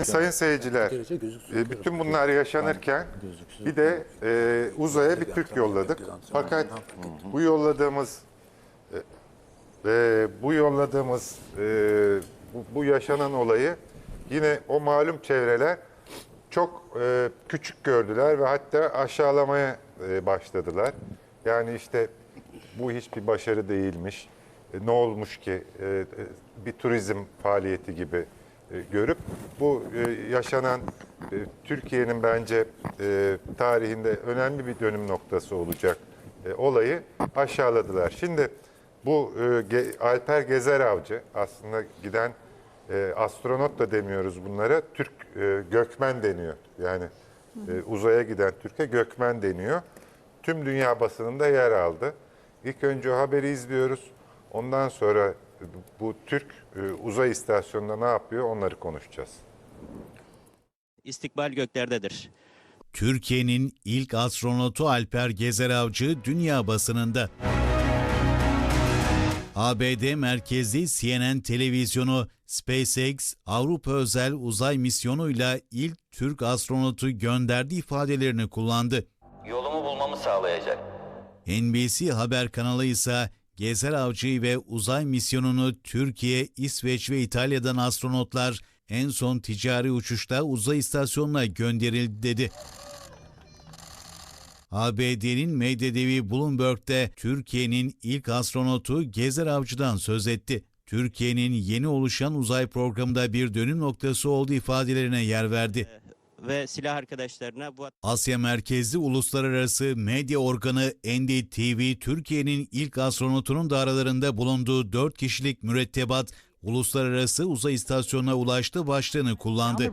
Sayın seyirciler, e, bütün bunlar yaşanırken bir de e, uzaya bir Türk yolladık. Fakat bu yolladığımız e, bu yolladığımız e, bu, bu yaşanan olayı yine o malum çevreler çok e, küçük gördüler ve hatta aşağılamaya e, başladılar. Yani işte bu hiçbir başarı değilmiş. E, ne olmuş ki e, e, bir turizm faaliyeti gibi e, görüp bu e, yaşanan e, Türkiye'nin bence e, tarihinde önemli bir dönüm noktası olacak e, olayı aşağıladılar. Şimdi bu e, Alper Gezer Avcı aslında giden e, astronot da demiyoruz bunlara. Türk e, gökmen deniyor. Yani e, uzaya giden Türkiye gökmen deniyor. Tüm dünya basınında yer aldı. İlk önce o haberi izliyoruz. Ondan sonra bu Türk e, uzay istasyonunda ne yapıyor onları konuşacağız. İstikbal göklerdedir. Türkiye'nin ilk astronotu Alper Gezer Avcı dünya basınında. ABD merkezli CNN televizyonu SpaceX Avrupa özel uzay misyonuyla ilk Türk astronotu gönderdi ifadelerini kullandı. Yolumu bulmamı sağlayacak. NBC haber kanalı ise Gezer Avcı'yı ve uzay misyonunu Türkiye, İsveç ve İtalya'dan astronotlar en son ticari uçuşta uzay istasyonuna gönderildi dedi. ABD'nin medya devi Bloomberg'de Türkiye'nin ilk astronotu Gezer Avcı'dan söz etti. Türkiye'nin yeni oluşan uzay programında bir dönüm noktası olduğu ifadelerine yer verdi. Ve silah arkadaşlarına bu Asya merkezli uluslararası medya organı NDTV Türkiye'nin ilk astronotunun da aralarında bulunduğu 4 kişilik mürettebat uluslararası uzay istasyonuna ulaştı başlığını kullandı.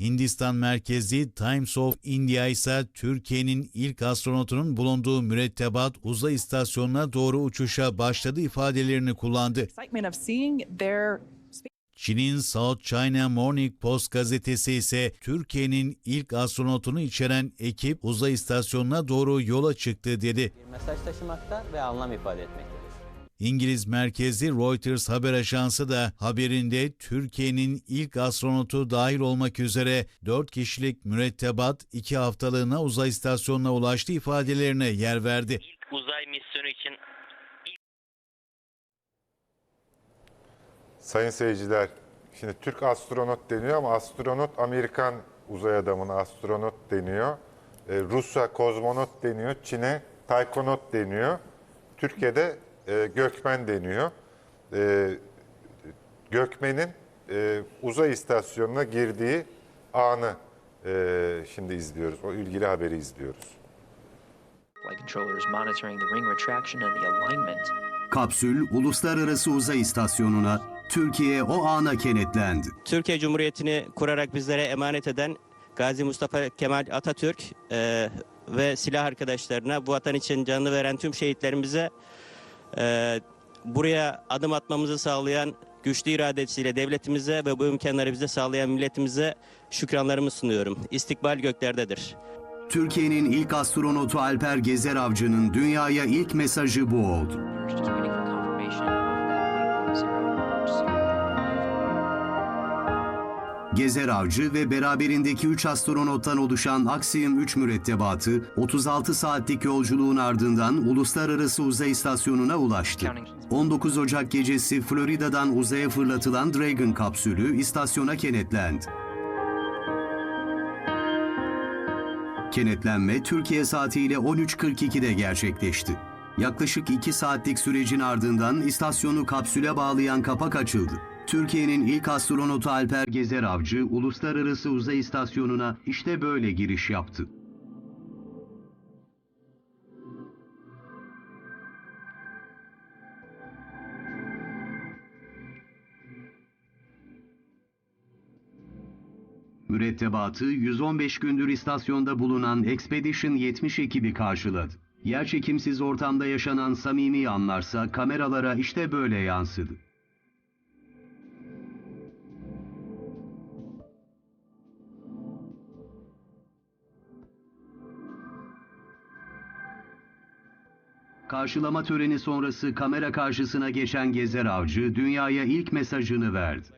Hindistan merkezli Times of India ise Türkiye'nin ilk astronotunun bulunduğu mürettebat uzay istasyonuna doğru uçuşa başladı ifadelerini kullandı. Çin'in South China Morning Post gazetesi ise Türkiye'nin ilk astronotunu içeren ekip uzay istasyonuna doğru yola çıktı dedi. Bir mesaj taşımakta ve anlam ifade etmektedir. İngiliz merkezli Reuters haber ajansı da haberinde Türkiye'nin ilk astronotu dahil olmak üzere 4 kişilik mürettebat 2 haftalığına uzay istasyonuna ulaştı ifadelerine yer verdi. uzay misyonu için Sayın seyirciler, şimdi Türk astronot deniyor ama astronot Amerikan uzay adamına astronot deniyor. E, Rusya kozmonot deniyor, Çin'e taykonot deniyor. Türkiye'de e, gökmen deniyor. E, gökmenin e, uzay istasyonuna girdiği anı e, şimdi izliyoruz. O ilgili haberi izliyoruz. Kapsül Uluslararası Uzay İstasyonu'na Türkiye o ana kenetlendi. Türkiye Cumhuriyeti'ni kurarak bizlere emanet eden Gazi Mustafa Kemal Atatürk e, ve silah arkadaşlarına bu vatan için canını veren tüm şehitlerimize e, buraya adım atmamızı sağlayan güçlü iradesiyle devletimize ve bu imkanları bize sağlayan milletimize şükranlarımı sunuyorum. İstikbal göklerdedir. Türkiye'nin ilk astronotu Alper Gezer Avcı'nın dünyaya ilk mesajı bu oldu. Gezer Avcı ve beraberindeki 3 astronottan oluşan Axiom 3 mürettebatı 36 saatlik yolculuğun ardından Uluslararası Uzay İstasyonu'na ulaştı. 19 Ocak gecesi Florida'dan uzaya fırlatılan Dragon kapsülü istasyona kenetlendi. Kenetlenme Türkiye saatiyle 13.42'de gerçekleşti. Yaklaşık 2 saatlik sürecin ardından istasyonu kapsüle bağlayan kapak açıldı. Türkiye'nin ilk astronotu Alper Gezer Avcı, Uluslararası Uzay İstasyonu'na işte böyle giriş yaptı. Mürettebatı 115 gündür istasyonda bulunan Expedition 70 ekibi karşıladı. Yerçekimsiz ortamda yaşanan samimi anlarsa kameralara işte böyle yansıdı. Karşılama töreni sonrası kamera karşısına geçen Gezer Avcı dünyaya ilk mesajını verdi.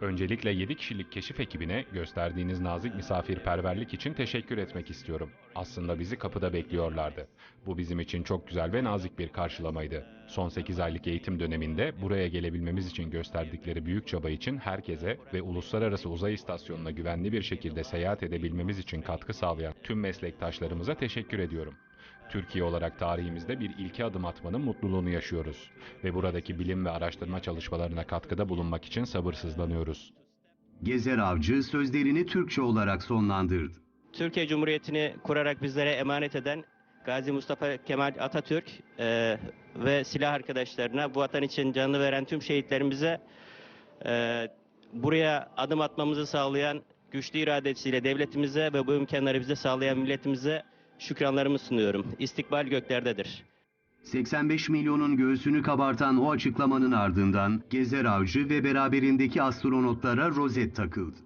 Öncelikle 7 kişilik keşif ekibine gösterdiğiniz nazik misafirperverlik için teşekkür etmek istiyorum. Aslında bizi kapıda bekliyorlardı. Bu bizim için çok güzel ve nazik bir karşılamaydı. Son 8 aylık eğitim döneminde buraya gelebilmemiz için gösterdikleri büyük çaba için herkese ve uluslararası uzay istasyonuna güvenli bir şekilde seyahat edebilmemiz için katkı sağlayan tüm meslektaşlarımıza teşekkür ediyorum. Türkiye olarak tarihimizde bir ilke adım atmanın mutluluğunu yaşıyoruz ve buradaki bilim ve araştırma çalışmalarına katkıda bulunmak için sabırsızlanıyoruz. Gezer Avcı sözlerini Türkçe olarak sonlandırdı. Türkiye Cumhuriyeti'ni kurarak bizlere emanet eden Gazi Mustafa Kemal Atatürk e, ve silah arkadaşlarına, bu vatan için canını veren tüm şehitlerimize e, buraya adım atmamızı sağlayan güçlü iradesiyle devletimize ve bu imkanları bize sağlayan milletimize şükranlarımı sunuyorum. İstikbal göklerdedir. 85 milyonun göğsünü kabartan o açıklamanın ardından Gezer Avcı ve beraberindeki astronotlara rozet takıldı.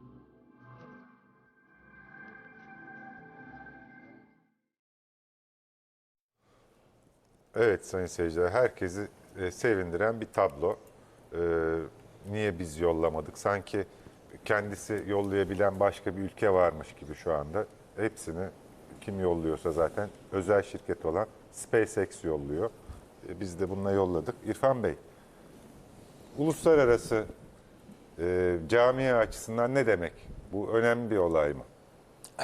Evet sayın seyirciler, herkesi e, sevindiren bir tablo. E, niye biz yollamadık? Sanki kendisi yollayabilen başka bir ülke varmış gibi şu anda. Hepsini kim yolluyorsa zaten özel şirket olan SpaceX yolluyor. E, biz de bununla yolladık. İrfan Bey, uluslararası e, camia açısından ne demek? Bu önemli bir olay mı?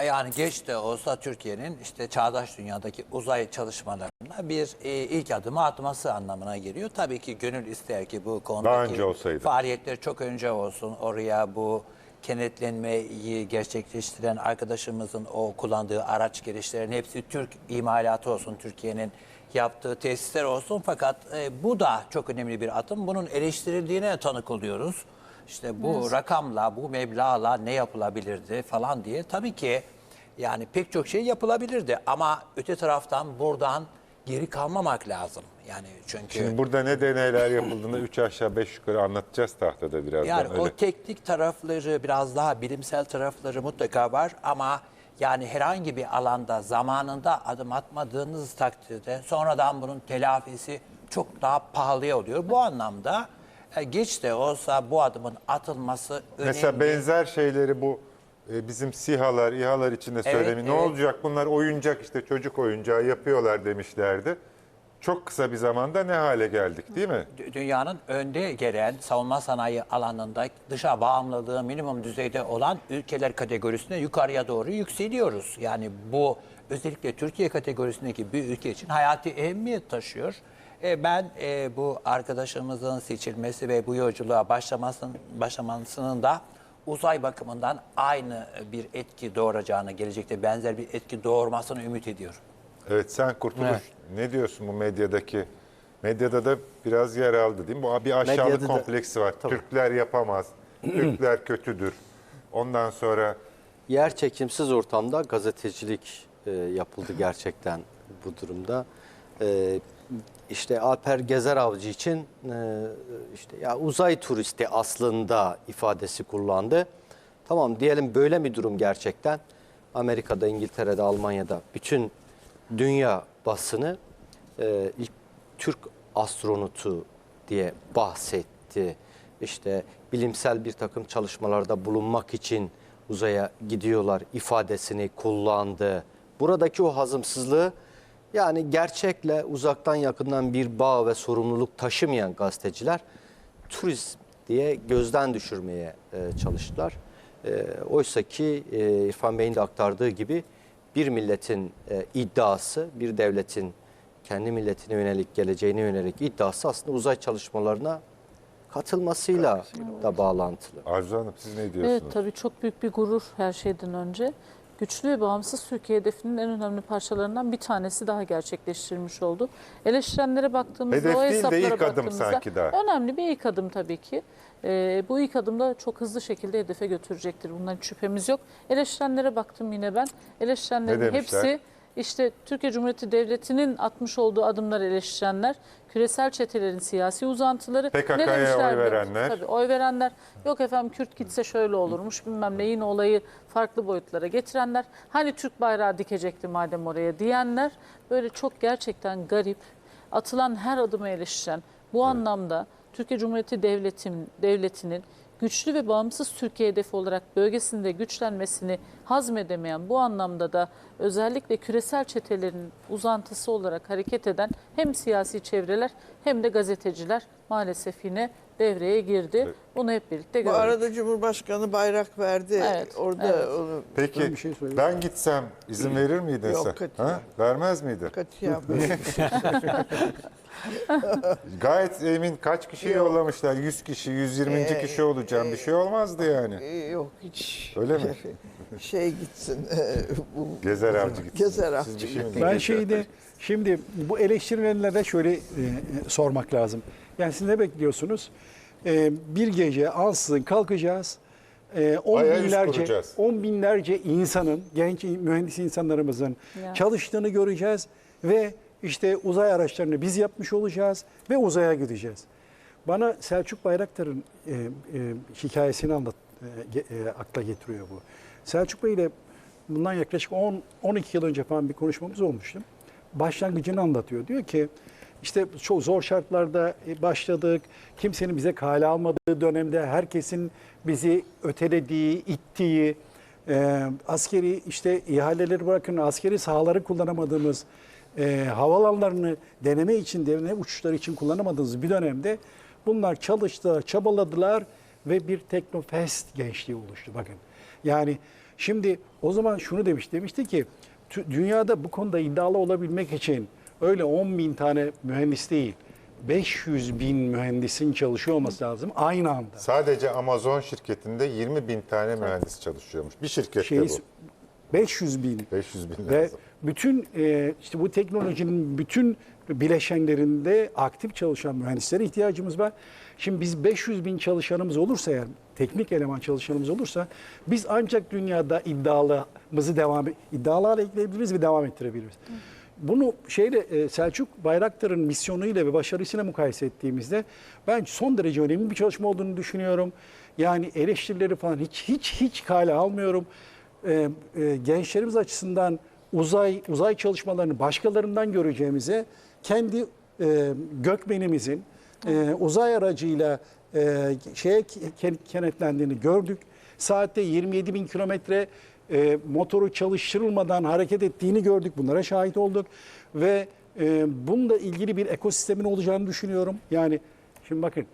Yani geç de olsa Türkiye'nin işte çağdaş dünyadaki uzay çalışmalarında bir e, ilk adımı atması anlamına geliyor. Tabii ki gönül ister ki bu konudaki önce olsaydı. faaliyetler çok önce olsun. Oraya bu kenetlenmeyi gerçekleştiren arkadaşımızın o kullandığı araç girişlerin hepsi Türk imalatı olsun. Türkiye'nin yaptığı tesisler olsun. Fakat e, bu da çok önemli bir adım. Bunun eleştirildiğine tanık oluyoruz. İşte bu rakamla, bu meblağla ne yapılabilirdi falan diye. Tabii ki yani pek çok şey yapılabilirdi ama öte taraftan buradan geri kalmamak lazım. Yani çünkü Şimdi burada ne deneyler yapıldığını 3 aşağı 5 yukarı anlatacağız tahtada birazdan. yani öyle. o teknik tarafları biraz daha bilimsel tarafları mutlaka var ama yani herhangi bir alanda zamanında adım atmadığınız takdirde sonradan bunun telafisi çok daha pahalıya oluyor. Bu anlamda e, geç de olsa bu adımın atılması önemli. Mesela benzer şeyleri bu e, bizim SİHA'lar, İHA'lar içinde Evet, söylemi. Ne evet. olacak bunlar oyuncak işte çocuk oyuncağı yapıyorlar demişlerdi. Çok kısa bir zamanda ne hale geldik değil mi? Dü- dünyanın önde gelen savunma sanayi alanında dışa bağımlılığı minimum düzeyde olan ülkeler kategorisine yukarıya doğru yükseliyoruz. Yani bu özellikle Türkiye kategorisindeki bir ülke için hayati ehemmiyet taşıyor. E, ben e, bu arkadaşımızın seçilmesi ve bu yolculuğa başlamasının, başlamasının da uzay bakımından aynı bir etki doğuracağını, gelecekte benzer bir etki doğurmasını ümit ediyorum. Evet sen Kurtuluş ne diyorsun bu medyadaki? Medyada da biraz yer aldı değil mi? Bu bir aşağılık Medyada da- kompleksi var. Türkler yapamaz, Türkler kötüdür. Ondan sonra Yer çekimsiz ortamda gazetecilik e, yapıldı gerçekten bu durumda. E, işte Alper Gezer Avcı için e, işte ya uzay turisti aslında ifadesi kullandı. Tamam diyelim böyle bir durum gerçekten. Amerika'da, İngiltere'de, Almanya'da bütün dünya basını e, ilk Türk astronotu diye bahsetti. İşte bilimsel bir takım çalışmalarda bulunmak için uzaya gidiyorlar ifadesini kullandı. Buradaki o hazımsızlığı yani gerçekle uzaktan yakından bir bağ ve sorumluluk taşımayan gazeteciler turizm diye gözden düşürmeye e, çalıştılar. E, Oysa ki e, İrfan Bey'in de aktardığı gibi bir milletin e, iddiası, bir devletin kendi milletine yönelik, geleceğine yönelik iddiası aslında uzay çalışmalarına katılmasıyla da bağlantılı. Arzu Hanım siz ne diyorsunuz? Evet tabii çok büyük bir gurur her şeyden önce. Güçlü ve bağımsız Türkiye hedefinin en önemli parçalarından bir tanesi daha gerçekleştirilmiş oldu. Eleştirenlere baktığımızda, Hedef o değil de hesaplara ilk adım baktığımızda sanki daha. önemli bir ilk adım tabii ki. Ee, bu ilk adımda çok hızlı şekilde hedefe götürecektir. Bundan hiç şüphemiz yok. Eleştirenlere baktım yine ben. Eleştirenlerin hepsi işte Türkiye Cumhuriyeti Devleti'nin atmış olduğu adımları eleştirenler, küresel çetelerin siyasi uzantıları. PKK'ya oy verenler. Tabii oy verenler. Yok efendim Kürt gitse şöyle olurmuş bilmem ne yine olayı farklı boyutlara getirenler. Hani Türk bayrağı dikecekti madem oraya diyenler. Böyle çok gerçekten garip, atılan her adımı eleştiren, Bu anlamda Türkiye Cumhuriyeti Devleti'nin, devletinin güçlü ve bağımsız Türkiye hedefi olarak bölgesinde güçlenmesini hazmedemeyen bu anlamda da özellikle küresel çetelerin uzantısı olarak hareket eden hem siyasi çevreler hem de gazeteciler maalesef yine devreye girdi. Bunu hep birlikte Bu gördük. arada Cumhurbaşkanı bayrak verdi. Evet, Orada evet. onu Peki Ben bir şey söyleyeyim. ben gitsem izin verir miydin Yok, sen? katiyen. Ha? Vermez miydin? katiyen böyle bir şey. Gayet emin kaç kişi Yok. yollamışlar? 100 kişi, 120. Ee, kişi olacağım. Bir şey olmazdı yani. Ee, Yok hiç. Öyle mi? Şey gitsin. bu Gezer avcı gitsin. Gezer Siz avcı bir şey mi. Ben şeyde şimdi bu eleştirilenlere şöyle e, e, sormak lazım. Yani siz ne bekliyorsunuz? E, bir gece ansızın kalkacağız. E, on Ayağı üst binlerce, kuracağız. on binlerce insanın, genç mühendis insanlarımızın Ya. çalıştığını göreceğiz ve işte uzay araçlarını biz yapmış olacağız ve uzaya gideceğiz. Bana Selçuk Bayraktar'ın e, e, hikayesini anlat, e, ge- e, akla getiriyor bu. Selçuk Bey ile bundan yaklaşık 10 12 yıl önce falan bir konuşmamız olmuştu. Başlangıcını anlatıyor. Diyor ki işte çok zor şartlarda e, başladık. Kimsenin bize kale almadığı dönemde herkesin bizi ötelediği, ittiği, e, askeri işte ihaleleri bırakın askeri sahaları kullanamadığımız, e, havalanlarını deneme için, deneme uçuşları için kullanamadığımız bir dönemde bunlar çalıştılar, çabaladılar ve bir Teknofest gençliği oluştu. Bakın yani şimdi o zaman şunu demiş, demişti ki dünyada bu konuda iddialı olabilmek için öyle 10 bin tane mühendis değil, 500 bin mühendisin çalışıyor olması lazım aynı anda. Sadece Amazon şirketinde 20 bin tane mühendis çalışıyormuş. Bir şirkette Şeyi, bu. 500 bin 500 bin Ve lazım. bütün e, işte bu teknolojinin bütün bileşenlerinde aktif çalışan mühendislere ihtiyacımız var. Şimdi biz 500 bin çalışanımız olursa eğer teknik eleman çalışanımız olursa biz ancak dünyada iddialımızı devam iddialı hale ekleyebiliriz ve devam ettirebiliriz. Bunu şeyle e, Selçuk Bayraktar'ın misyonuyla ve başarısıyla mukayese ettiğimizde ben son derece önemli bir çalışma olduğunu düşünüyorum. Yani eleştirileri falan hiç hiç hiç kale almıyorum e, e, gençlerimiz açısından uzay uzay çalışmalarını başkalarından göreceğimize kendi e, gökmenimizin uzay aracıyla e, şeye ke- kenetlendiğini gördük. Saatte 27 bin kilometre e, motoru çalıştırılmadan hareket ettiğini gördük. Bunlara şahit olduk ve e, bununla ilgili bir ekosistemin olacağını düşünüyorum. Yani şimdi bakın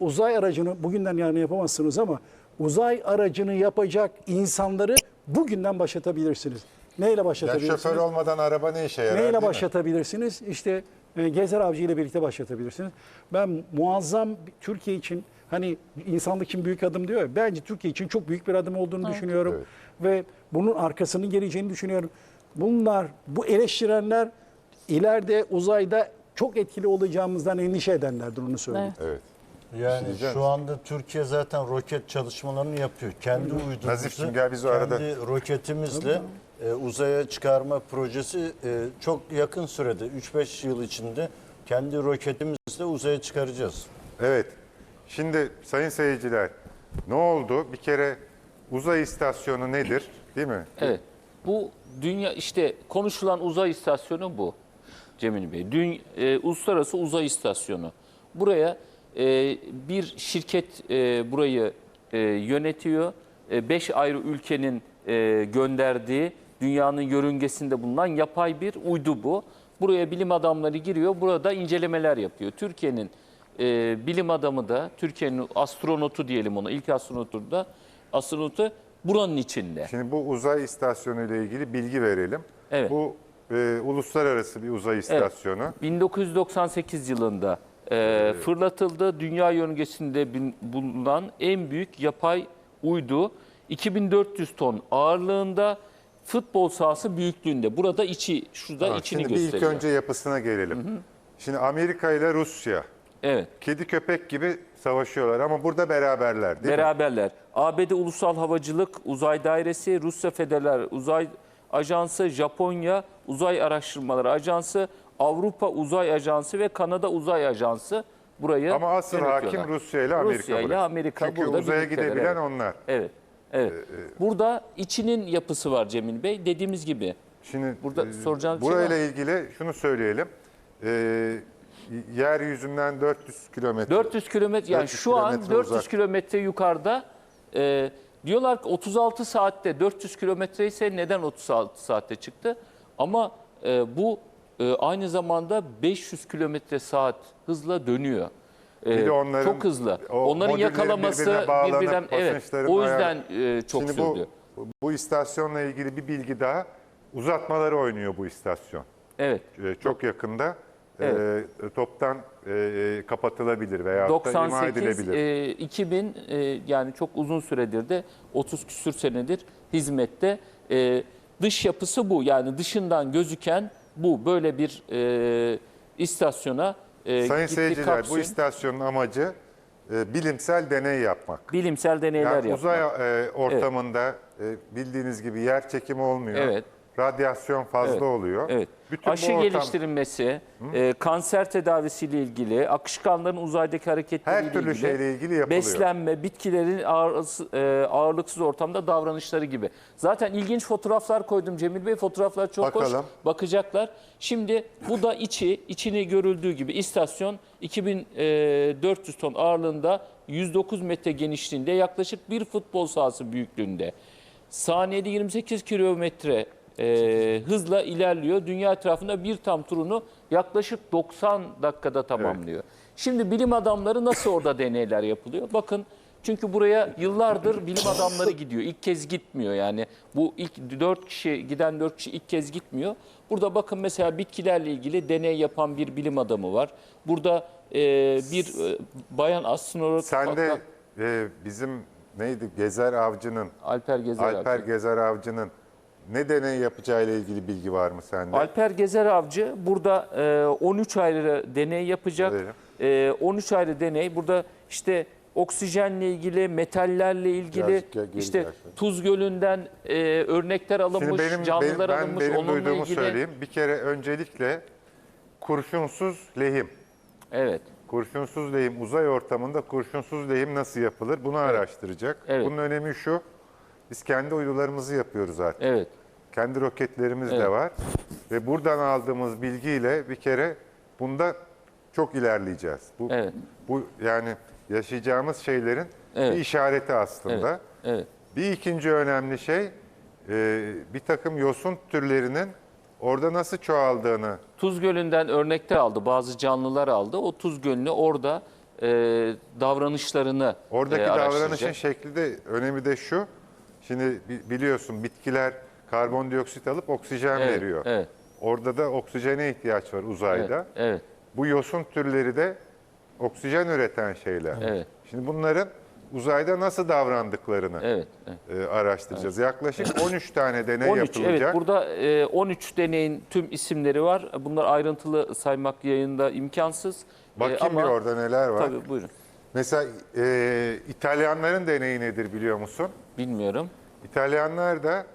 uzay aracını bugünden yarına yapamazsınız ama uzay aracını yapacak insanları bugünden başlatabilirsiniz. Neyle Ya başlatabilirsiniz? şoför olmadan araba ne işe yarar Neyle mi? başlatabilirsiniz? İşte e, Gezer Avcı ile birlikte başlatabilirsiniz. Ben muazzam bir- Türkiye için hani insanlık için büyük adım diyor ya, bence Türkiye için çok büyük bir adım olduğunu düşünüyorum. Evet. Ve bunun arkasının geleceğini düşünüyorum. Bunlar, bu eleştirenler ileride uzayda çok etkili olacağımızdan endişe edenlerdir onu söyleyeyim. Evet. Evet. Yani şu anda Türkiye zaten roket çalışmalarını yapıyor. Kendi Nazif'cim gel biz o kendi arada. roketimizle e, uzaya çıkarma projesi e, çok yakın sürede, 3-5 yıl içinde kendi roketimizle uzaya çıkaracağız. Evet. Şimdi sayın seyirciler ne oldu? Bir kere uzay istasyonu nedir? Değil mi? Evet. Bu dünya işte konuşulan uzay istasyonu bu Cemil Bey. Dün, e, Uluslararası Uzay İstasyonu. Buraya e, bir şirket e, burayı e, yönetiyor. E, beş ayrı ülkenin e, gönderdiği dünyanın yörüngesinde bulunan yapay bir uydu bu. Buraya bilim adamları giriyor. Burada incelemeler yapıyor. Türkiye'nin e, bilim adamı da, Türkiye'nin astronotu diyelim ona, ilk astronotu da, astronotu buranın içinde. Şimdi bu uzay istasyonu ile ilgili bilgi verelim. Evet. Bu e, uluslararası bir uzay istasyonu. 1998 yılında e, fırlatıldı. Dünya yörüngesinde bin- bulunan en büyük yapay uydu. 2400 ton ağırlığında futbol sahası büyüklüğünde. Burada içi, şurada Tamam, içini Şimdi bir ilk gösteriyor. önce yapısına gelelim. Şimdi Amerika ile Rusya Evet. kedi köpek gibi savaşıyorlar ama burada beraberler değil mi? Beraberler. ABD Ulusal Havacılık Uzay Dairesi, Rusya Federal Uzay Ajansı, Japonya Uzay Araştırmaları Ajansı, Avrupa Uzay Ajansı ve Kanada Uzay Ajansı burayı Ama asıl yönetiyorlar. hakim Rusya ile Amerika. Rusya ile burası. Amerika Çünkü burada uzaya birlikteler, gidebilen evet. onlar. Evet. Evet. Ee, Burada içinin yapısı var Cemil Bey. Dediğimiz gibi Şimdi Burada e, soracağınız bir şey burayla var. ilgili şunu söyleyelim. Ee, yeryüzünden 400 kilometre. 400 kilometre yani 400 şu an kilometre 400 uzak. kilometre yukarıda e, diyorlar ki 36 saatte 400 kilometre ise neden 36 saatte çıktı? Ama e, bu e, aynı zamanda 500 kilometre saat hızla dönüyor. E, Bir de onların- çok hızlı. o Onların modüllerin yakalaması birbirine bağlanıp birbirinden evet. basınçların O yüzden e, çok Şimdi sürdü. bu, bu istasyonla ilgili bir bilgi daha. Uzatmaları oynuyor bu istasyon. Evet. Ee, Çok yakında Evet. e, toptan e, kapatılabilir veya da imha 98 edilebilir. e, 2000 e, yani çok uzun süredir de 30 küsür senedir hizmette. E, dış yapısı bu. Yani dışından gözüken bu. Böyle bir e, istasyona e, Sayın gitti seyirciler bu kapsül. istasyonun amacı e, bilimsel deney yapmak. bilimsel deneyler Yani yapmak. uzay e, ortamında e, bildiğiniz gibi yer çekimi olmuyor. Evet. Radyasyon fazla Evet, oluyor. Evet. Bütün Aşı ortam- geliştirilmesi, e, kanser tedavisiyle ilgili, akışkanların uzaydaki hareketleriyle Her türlü ilgili, şeyle ilgili yapılıyor. beslenme, bitkilerin ağırlıksız, e, ağırlıksız ortamda davranışları gibi. Zaten ilginç fotoğraflar koydum Cemil Bey. Fotoğraflar çok Bakalım. hoş. Bakacaklar. Şimdi bu da içi, içini görüldüğü gibi istasyon 2400 ton ağırlığında 109 metre genişliğinde yaklaşık bir futbol sahası büyüklüğünde. Saniyede 28 kilometre e, hızla ilerliyor. Dünya etrafında bir tam turunu yaklaşık 90 dakikada tamamlıyor. Şimdi bilim adamları nasıl orada deneyler yapılıyor? Bakın çünkü buraya yıllardır bilim adamları gidiyor. İlk kez gitmiyor yani. Bu ilk 4 kişi giden 4 kişi ilk kez gitmiyor. Burada bakın mesela bitkilerle ilgili deney yapan bir bilim adamı var. Burada e, bir e, bayan astronot Sen de e, bizim neydi Gezer Avcı'nın Alper Gezer Alper Avcı. Gezer Avcı'nın ne deney yapacağıyla ilgili bilgi var mı sende? Alper Gezer Avcı burada e, 13 ayrı deney yapacak. E, 13 ayrı deney. Burada işte oksijenle ilgili, metallerle ilgili, Birazcık işte yaklaş. Tuz Gölü'nden e, örnekler alınmış, Şimdi benim, canlılar benim- ben alınmış. benim onunla duyduğumu ilgili. söyleyeyim. Bir kere öncelikle kurşunsuz lehim. Evet. Kurşunsuz lehim uzay ortamında kurşunsuz lehim nasıl yapılır? Bunu araştıracak. Evet. Bunun önemi şu. Biz kendi uydularımızı yapıyoruz artık. Evet. Kendi roketlerimiz de Evet. var. Ve buradan aldığımız bilgiyle bir kere bunda çok ilerleyeceğiz. Bu, Evet. bu yani yaşayacağımız şeylerin Evet. bir işareti aslında. Evet. Evet. Bir ikinci önemli şey e, bir takım yosun türlerinin orada nasıl çoğaldığını Tuz Gölü'nden örnekler aldı, bazı canlılar aldı. O Tuz Gölü'nü orada e, davranışlarını Oradaki e, davranışın şekli de önemi de şu. Şimdi bi- biliyorsun bitkiler karbondioksit alıp oksijen Evet, veriyor. evet. Orada da oksijene ihtiyaç var uzayda. Evet, evet. Bu yosun türleri de oksijen üreten şeyler. Evet. Şimdi bunların uzayda nasıl davrandıklarını Evet, e, araştıracağız. Yaklaşık 13 tane deney 13 yapılacak. evet burada e, 13 deneyin tüm isimleri var. Bunlar ayrıntılı saymak yayında imkansız. E, Bakayım ama bir orada neler var. tabii buyurun. Mesela e, İtalyanların deneyi nedir biliyor musun? Bilmiyorum. İtalyanlar da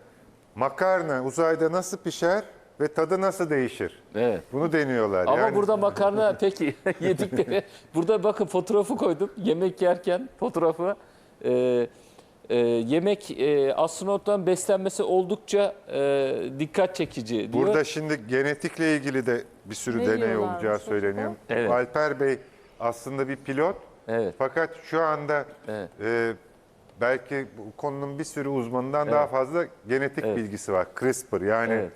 makarna uzayda nasıl pişer ve tadı nasıl değişir? Evet. Bunu deniyorlar. Ama yani, burada makarna peki yedikleri. Burada bakın fotoğrafı koydum. Yemek yerken fotoğrafı. e, e, yemek e, astronotların beslenmesi oldukça e, dikkat çekici diyor. Burada şimdi genetikle ilgili de bir sürü Ne deney olacağı söyleniyor. Evet. Alper Bey aslında bir pilot. Evet. Fakat şu anda Evet. e, belki bu konunun bir sürü uzmanından daha fazla genetik Evet. bilgisi var. CRISPR yani Evet.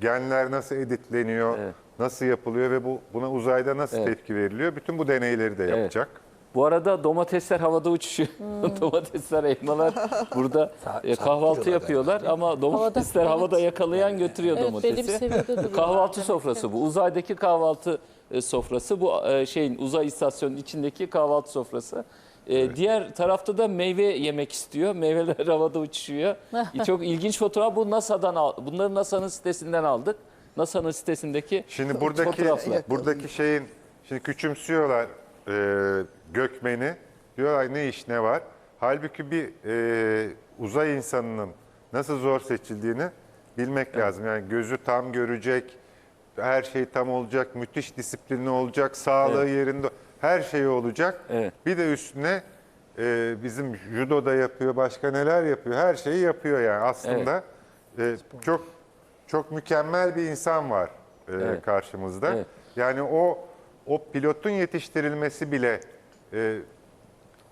genler nasıl editleniyor, Evet. nasıl yapılıyor ve bu buna uzayda nasıl Evet. tepki veriliyor. Bütün bu deneyleri de yapacak. Bu arada domatesler havada uçuşuyor. domatesler, elmalar burada e, kahvaltı yapıyorlar ama domatesler Havada, havada evet. yakalayan götürüyor Evet, belli bir domatesi. kahvaltı sofrası bu. Uzaydaki kahvaltı sofrası. Bu e, şeyin uzay istasyonunun içindeki kahvaltı sofrası. E, Diğer tarafta da meyve yemek istiyor. Meyveler havada uçuşuyor. E, Çok ilginç fotoğraf. Bu NASA'dan al. Bunları NASA'nın sitesinden aldık. NASA'nın sitesindeki Şimdi buradaki fotoğraflar. buradaki şeyin şimdi küçümsüyorlar e, gökmeni. Diyorlar ne iş ne var. Halbuki bir e, uzay insanının nasıl zor seçildiğini bilmek lazım. Yani gözü tam görecek, her şey tam olacak, müthiş disiplinli olacak, sağlığı yerinde, her şey olacak. Evet. Bir de üstüne e, bizim judoda yapıyor, başka neler yapıyor, her şeyi yapıyor yani. Aslında e, çok çok mükemmel bir insan var e, Evet. karşımızda. Evet. Yani o o pilotun yetiştirilmesi bile e,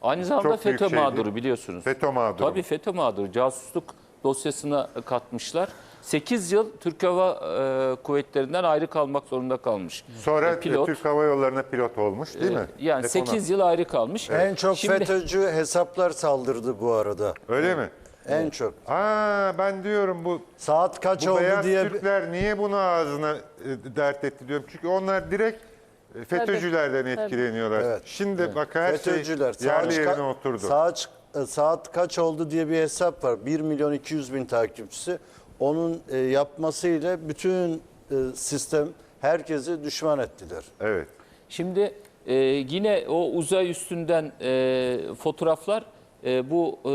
Aynı zamanda FETÖ şeydi. mağduru biliyorsunuz. FETÖ mağduru. Tabii FETÖ mağduru. Casusluk dosyasına katmışlar. 8 yıl Türk Hava e, Kuvvetleri'nden ayrı kalmak zorunda kalmış. sonra E, pilot. Türk Hava Yolları'na pilot olmuş değil e, mi? Yani Hep 8 yıl ayrı kalmış. En çok Şimdi- FETÖ'cü hesaplar saldırdı bu arada. ona. Öyle mi? En çok. Aa ben diyorum bu Saat kaç bu oldu beyaz diye Türkler niye bunu ağzına e, dert etti diyorum. Çünkü onlar direkt e, FETÖ'cülerden etkileniyorlar. Evet. Şimdi bak her FETÖ'cüler. şey yerli Saat yerine oturdu. Saat, e, saat kaç oldu diye bir hesap var. 1 milyon 200 bin takipçisi. Onun e, yapmasıyla bütün e, sistem herkesi düşman ettiler. Evet. Şimdi e, yine o uzay üstünden e, fotoğraflar e, bu e,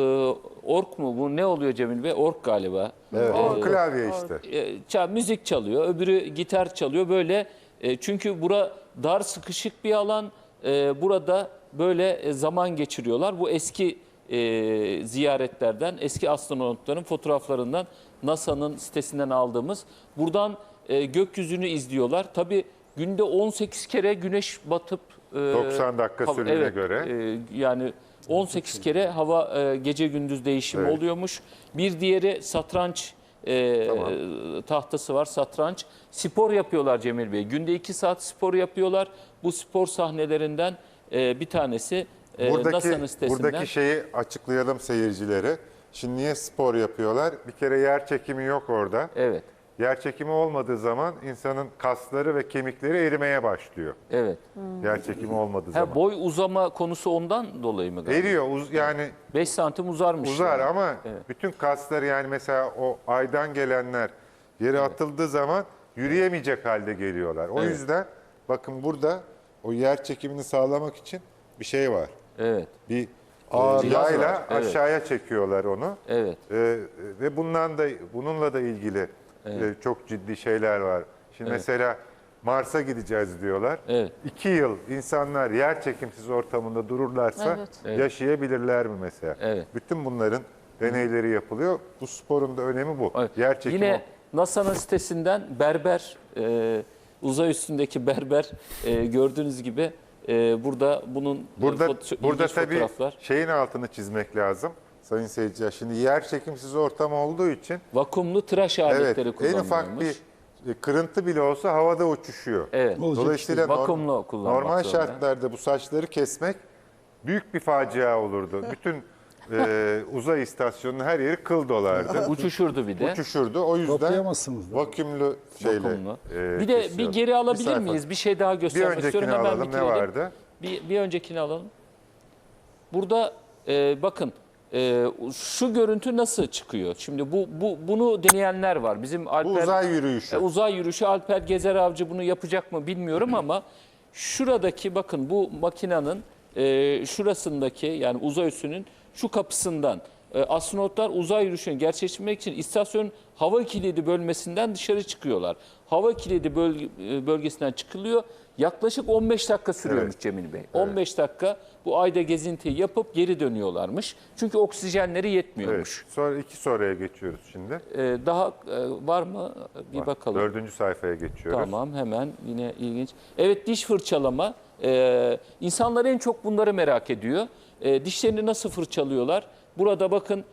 ork mu bu ne oluyor Cemil Bey? Ork galiba. Evet. O E, klavye işte. e, ça- müzik çalıyor, öbürü gitar çalıyor böyle. e, çünkü bura dar sıkışık bir alan. E, burada böyle e, zaman geçiriyorlar. Bu eski e, ziyaretlerden, eski astronotların fotoğraflarından NASA'nın sitesinden aldığımız. Buradan e, gökyüzünü izliyorlar. Tabii günde 18 kere güneş batıp e, 90 dakika hava- sürümüne evet, göre. e, yani 18 kere hava e, gece gündüz değişimi Evet. oluyormuş. Bir diğeri satranç e, tahtası var satranç. Spor yapıyorlar Cemil Bey. Günde 2 saat spor yapıyorlar. Bu spor sahnelerinden e, bir tanesi e, NASA'nın Buradaki, sitesinden. buradaki şeyi açıklayalım seyircilere. Şimdi niye spor yapıyorlar? Bir kere yer çekimi yok orada. Evet, Yer çekimi olmadığı zaman insanın kasları ve kemikleri erimeye başlıyor. evet. Yer çekimi olmadığı Ha, zaman. boy uzama konusu ondan dolayı mı? galiba? Eriyor uz, yani 5 santim uzarmış. uzar yani. ama Evet. bütün kasları yani mesela o aydan gelenler yere atıldığı zaman yürüyemeyecek halde geliyorlar. O Evet. yüzden bakın burada o yer çekimini sağlamak için bir şey var. Evet, Bir Ağır yayla var, evet. aşağıya çekiyorlar onu. evet. Ee, ve bundan da bununla da ilgili e, çok ciddi şeyler var. Şimdi Evet. mesela Mars'a gideceğiz diyorlar. Evet. İki yıl insanlar yer çekimsiz ortamında dururlarsa Evet. Evet. yaşayabilirler mi mesela? Evet. Bütün bunların deneyleri yapılıyor. Bu sporun da önemi bu. Evet. Yer çekimi. Yine NASA'nın sitesinden berber, e, uzay üstündeki berber e, gördüğünüz gibi e, burada bunun e, Burada foto- burada tabii fotoğraflar. şeyin altını çizmek lazım. Sayın seyirciler şimdi yer çekimsiz ortam olduğu için Vakumlu tıraş evet aletleri en kullanılmış. ufak bir e, kırıntı bile olsa havada uçuşuyor. Evet. Dolayısıyla norm- Vakumlu kullanmak normal zorunda. şartlarda bu saçları kesmek büyük bir facia olurdu. Bütün e, uzay istasyonunun her yeri kıl dolardı. Uçuşurdu bir de. Uçuşurdu. O yüzden Toplayamazsınız da. vakümlü şeyle Vakumlu. e, bir de bir geri alabilir sayfa. miyiz? Bir şey daha Bir göstermek istiyorum. öncekini Hemen alalım. Ne bitirelim. vardı? Bir, bir öncekini alalım. Burada e, bakın e, şu görüntü nasıl çıkıyor? Şimdi bu, bu bunu deneyenler var. Bizim Bu Alper uzay yürüyüşü. E, uzay yürüyüşü Alper Gezer Avcı bunu yapacak mı bilmiyorum ama şuradaki bakın bu makinenin e, şurasındaki yani uzay üssünün şu kapısından e, astronotlar uzay yürüyüşünü gerçekleştirmek için istasyon hava kilidi bölmesinden dışarı çıkıyorlar. Hava kilidi bölge, bölgesinden çıkılıyor. Yaklaşık 15 dakika sürüyormuş Evet. Cemil Bey. 15 dakika bu ayda gezintiyi yapıp geri dönüyorlarmış. Çünkü oksijenleri Evet. yetmiyormuş. Sonra iki soruya geçiyoruz şimdi. E, daha e, var mı? Bir Var. bakalım. Dördüncü sayfaya geçiyoruz. Tamam hemen yine ilginç. Evet diş fırçalama. Ee, insanlar en çok bunları merak ediyor. Ee, dişlerini nasıl fırçalıyorlar? Burada bakın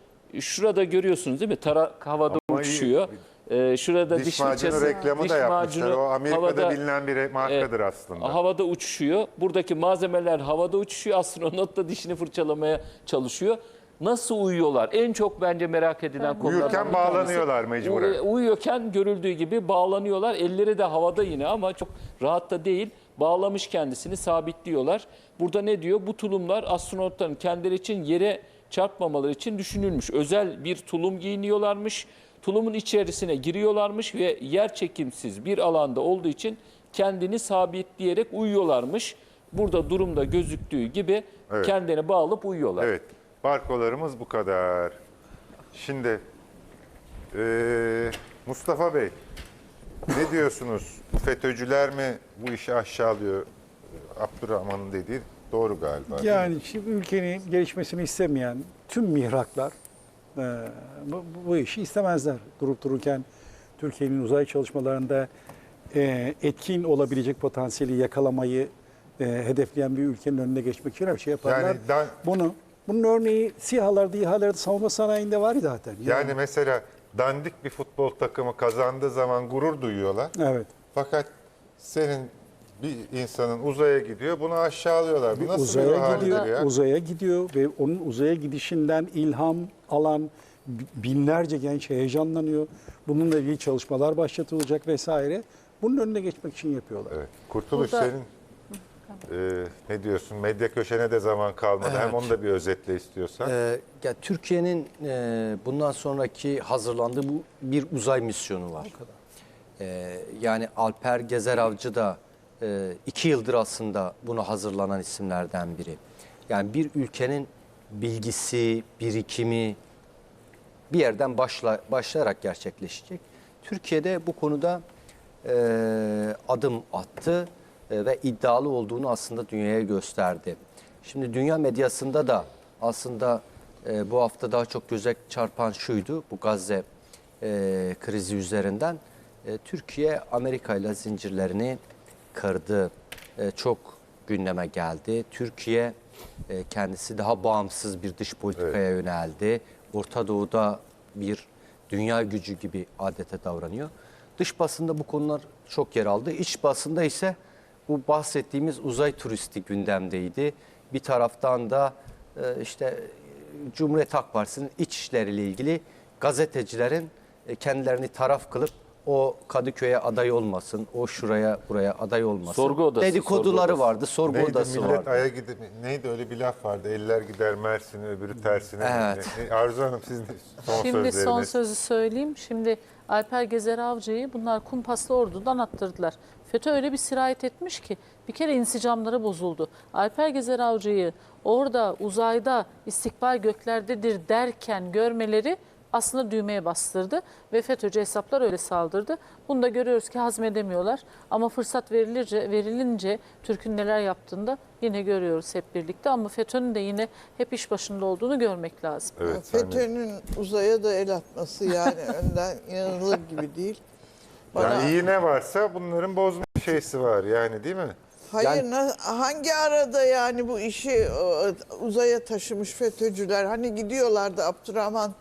şurada görüyorsunuz değil mi? Tarak havada Ama uçuşuyor. Ee, şurada Diş, diş, macunu fırçası. reklamı diş da yapmışlar. macunu O Amerika'da havada- bilinen bir markadır aslında. Havada uçuşuyor. Buradaki malzemeler havada uçuşuyor. Astronot da dişini fırçalamaya çalışıyor. Nasıl uyuyorlar? En çok bence merak edilen konulardan Uyurken bir tanesi. bağlanıyorlar mecburen. Uy- Uyuyorken görüldüğü gibi bağlanıyorlar. Elleri de havada yine ama çok rahat da değil. Bağlamış kendisini sabitliyorlar. Burada ne diyor? Bu tulumlar astronotların kendileri için yere çarpmamaları için düşünülmüş. Özel bir tulum giyiniyorlarmış. Tulumun içerisine giriyorlarmış ve yer çekimsiz bir alanda olduğu için kendini sabitleyerek uyuyorlarmış. Burada durumda gözüktüğü gibi Evet. kendini bağlayıp uyuyorlar. Evet. Barkolarımız bu kadar. Şimdi eee, Mustafa Bey ne diyorsunuz? Bu FETÖ'cüler mi bu işi aşağılıyor? Abdurrahman'ın dediği doğru galiba. Yani şimdi ülkenin gelişmesini istemeyen tüm mihraklar e, bu, bu işi istemezler. Durup dururken Türkiye'nin uzay çalışmalarında e, etkin olabilecek potansiyeli yakalamayı e, hedefleyen bir ülkenin önüne geçmek için her şey yaparlar. Yani dan- Bunu bunun örneği SİHA'larda, İHA'larda savunma sanayinde var zaten. Yani mesela dandik bir futbol takımı kazandığı zaman gurur duyuyorlar. evet. Fakat senin bir insanın uzaya gidiyor, bunu aşağılıyorlar. Bu nasıl bir uzaya halidir gidiyor, ya? uzaya gidiyor ve onun uzaya gidişinden ilham alan bi- binlerce genç heyecanlanıyor. Bununla ilgili çalışmalar başlatılacak vesaire. Bunun önüne geçmek için yapıyorlar. Evet. Kurtuluş Burada- senin e, ne diyorsun? Medya köşene de zaman kalmadı. Hem Evet. onu da bir özetle istiyorsan. Ee, ya Türkiye'nin e, bundan sonraki hazırlandığı bu bir uzay misyonu var. Ee, yani Alper Gezer Avcı da e, iki yıldır aslında buna hazırlanan isimlerden biri. Yani bir ülkenin bilgisi, birikimi bir yerden başla, başlayarak gerçekleşecek. Türkiye'de bu konuda e, adım attı ve iddialı olduğunu aslında dünyaya gösterdi. Şimdi dünya medyasında da aslında e, bu hafta daha çok göze çarpan şuydu bu Gazze e, krizi üzerinden. E, Türkiye Amerika ile zincirlerini kırdı. E, çok gündeme geldi. Türkiye e, kendisi daha bağımsız bir dış politikaya yöneldi. Orta Doğu'da bir dünya gücü gibi adeta davranıyor. Dış basında bu konular çok yer aldı. İç basında ise bu bahsettiğimiz uzay turisti gündemdeydi. Bir taraftan da e, işte Cumhuriyet Halk Partisi'nin iç işleriyle ilgili gazetecilerin e, kendilerini taraf kılıp o Kadıköy'e aday olmasın, o şuraya buraya aday olmasın. Sorgu odası, Dedikoduları sorgu odası. vardı, sorgu Neydi odası millet vardı. aya gidip neydi öyle bir laf vardı. Eller gider Mersin'e öbürü tersine. Evet. Arzu Hanım siz son Şimdi sözleriniz. son sözü söyleyeyim. Şimdi Alper Gezer Avcı'yı bunlar kumpaslı ordudan attırdılar. FETÖ öyle bir sirayet etmiş ki bir kere insicamları bozuldu. Alper Gezer Avcı'yı orada uzayda istikbal göklerdedir derken görmeleri aslında düğmeye bastırdı ve FETÖ'cü hesaplar öyle saldırdı. Bunu da görüyoruz ki hazmedemiyorlar. Ama fırsat verilince, verilince Türk'ün neler yaptığını da yine görüyoruz hep birlikte. Ama FETÖ'nün de yine hep iş başında olduğunu görmek lazım. Evet, FETÖ'nün uzaya da el atması yani önden inanılır gibi değil. Bana, Yani iyi ne varsa bunların bozma şeysi var yani değil mi? hayır na- hangi arada yani bu işi uzaya taşımış FETÖ'cüler hani gidiyorlardı Abdurrahman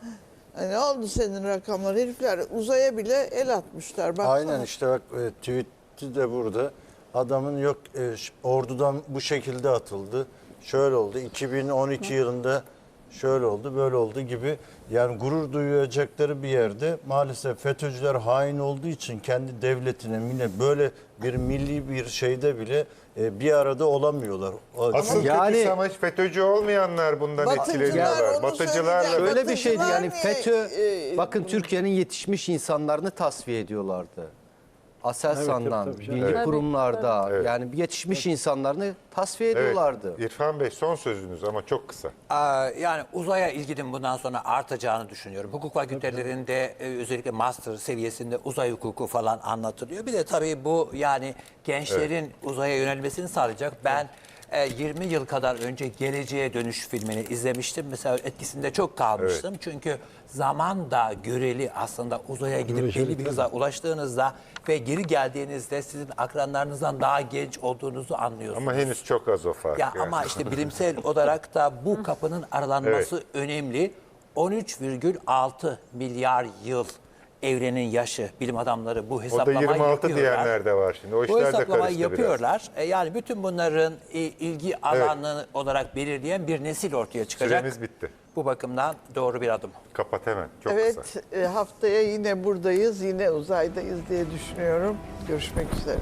"E, ne oldu senin rakamlar herifler uzaya bile el atmışlar. Baksana. Aynen işte bak e, tweet'i de burada. Adamın yok e, ordudan bu şekilde atıldı. Şöyle oldu. 2012 yılında şöyle oldu, böyle oldu gibi. Yani gurur duyacakları bir yerde maalesef FETÖ'cüler hain olduğu için kendi devletine yine böyle bir milli bir şeyde bile e, bir arada olamıyorlar. Asıl Yani- kötüsü ama hiç FETÖ'cü olmayanlar bundan Batıcılar, etkileniyorlar. Batıcılarla. Şöyle bir şeydi yani FETÖ niye, e, bakın Türkiye'nin yetişmiş insanlarını tasfiye ediyorlardı. Aselsan'dan, tabii, tabii canım. bilgi Evet. kurumlarda Evet. yani yetişmiş insanlarını tasfiye Evet. ediyorlardı. İrfan Bey son sözünüz ama çok kısa. Aa, Yani uzaya ilginin bundan sonra artacağını düşünüyorum. Hukuk fakültelerinde e, özellikle master seviyesinde uzay hukuku falan anlatılıyor. Bir de tabii bu yani gençlerin uzaya yönelmesini sağlayacak. Ben e, 20 yıl kadar önce Geleceğe Dönüş filmini izlemiştim. Mesela etkisinde çok kalmıştım. Çünkü zaman da göreli aslında uzaya gidip belli bir hıza ulaştığınızda ve geri geldiğinizde sizin akranlarınızdan daha genç olduğunuzu anlıyorsunuz. Ama henüz çok az o fark. Ya yani. ama işte bilimsel olarak da bu kapının aralanması önemli. 13,6 milyar yıl evrenin yaşı bilim adamları bu O da hesaplamayı 26 yapıyorlar. diyenler de var şimdi. O Bu işler de hesaplamayı karıştı biraz. yapıyorlar. E, Yani bütün bunların e, ilgi alanı olarak belirleyen bir nesil ortaya çıkacak. Süremiz bitti. Bu bakımdan doğru bir adım. Kapat hemen. Çok evet kısa. e, haftaya yine buradayız yine uzaydayız diye düşünüyorum. Görüşmek üzere.